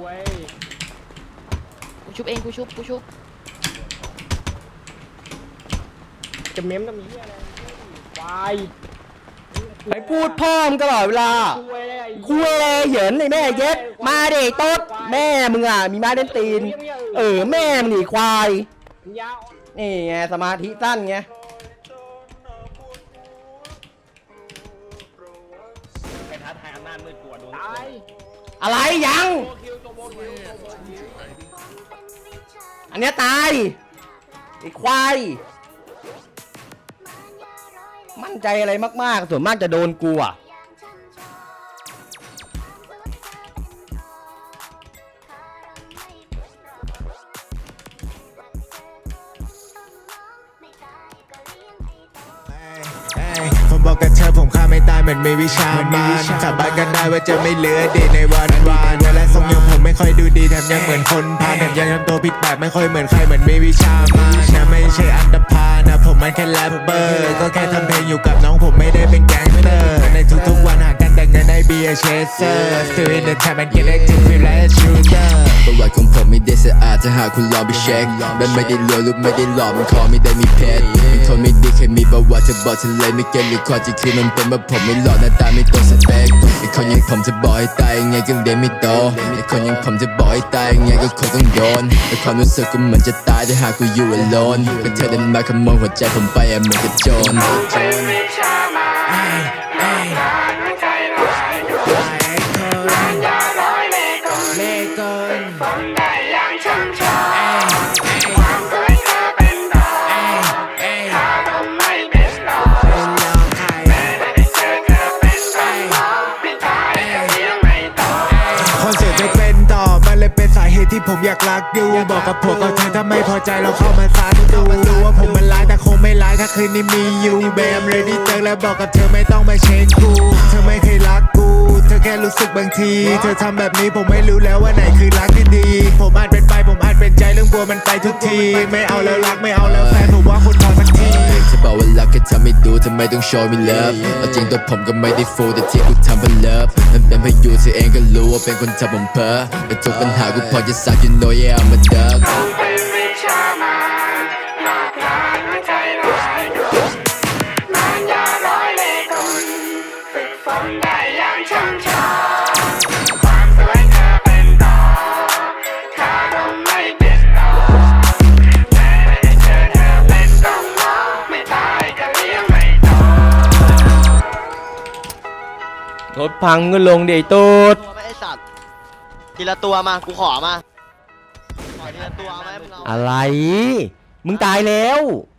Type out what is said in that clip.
เว้ยกูชุบเองกูชุบกูชุบจะเม้มต้องมีเหี้ยอะไรควายไปพูดพ่อมงตลอดเวลาคุยไอ้คุยอะไรเหยินไอ้แม่เย็ดมาเด็กต๊ดแม่มึงอะมีมาเล่นตีน เออแม่มึงหนีควายยาวนี่ไงสมาธิสั้นไงไปท้าทายอำนาจมืดกลัวโดนตาย อะไรยัง อันเนี้ยตายไอ้ควายมั่นใจอะไรมากๆ ส่วนมากจะโดนกูอะผมบอกกับเธอผมฆ่าไม่ ตายเหมือนมีวิชามานสาบานกันได้ว่าจะไม่เหลือดีในวันวานเวลาทรงยังผมไม่ค่อยดูดีแถมยังเหมือนคนพาลแถมยังทำตัวผิดแบบไม่ค่อยเหมือนใครเหมือนมีวิชามานนะไม่ใช่อันดพาลนะผมมันแค่แรปเปอร์ก็แค่ทำเพลงอยู่กับน้องผมไม่ได้เป็นแก๊งเตอร์ในทุกๆวันหากันแต่งเงินได้เบียร์เชสเซอร์ still in the time and get it to feel like a shooter ประวัติของผมไม่ได้สะอาดถ้าหากคุณลองไปเช็คมันไม่ได้รวยหรือไม่ได้หลอกมันขอไม่ได้มีเพชร เป็นคนไม่ดีเคยมีประวัติจะบอกเธอเลยไม่เก็ตหรือข้อจริงคือมันเป็นว่าผมไม่หล่อหน้าตาไม่ตรงสเปคไอ้คนอยังผมจะบอกให้ตายยังไงก็เรียนไม่โตไอ้คนอยังผมจะบอกให้ตายยังไงก็คงต้องโดนแต่ความรู้สึกก็เหมือนจะตายถ้าหากกูอยู่ alone ก็เธอเดินมาขโมยหัวใจผมไปอะเหมือนกับโจรเล ที่ผมอยากรักอยู่บอกกับผัวกับเธอถ้าไม่พอใจเราเข้ามาซัดดูรู้ว่าผมมันร้ายแต่คงไม่ร้ายถ้าคืนนี้มีอยู่แบมเลยดีเจอแล้วบอกกับเธอไม่ต้องมาเช็คกูเธอไม่เคยรักกูเธอแค่รู้สึกบางที เธอทำแบบนี้ผมไม่รู้แล้วว่าไหนคือรักที่ดี ผมอาจเป็นไปผมอาจเป็นใจเรื่องกลัวมันไปทุกที ไม่เอาแล้วรักไม่เอาแล้วแฟนผมว่าคุณพอสักทีเธอ บอกว่ารักแค่ทำให้ดูทำไมต้องโชว์มีเลิฟเอาจริงตัวผมก็ไม่ได้ฟูลแต่ที่กูทำเพื่อเลิฟมันเป็นเพราะอยู่เธอเองก็รู้ว่าเป็นคนทำผมเพ้อแต่ทุกปัญหากูพอจะสัก you know yeah I'm a dog รถพังก็ลงเดยตูดตัวไหม่ไอสัตว์ทีละตัวมากูขอมาขอทีละตัวไหมมึงเอาอะไร มึงตายแล้ว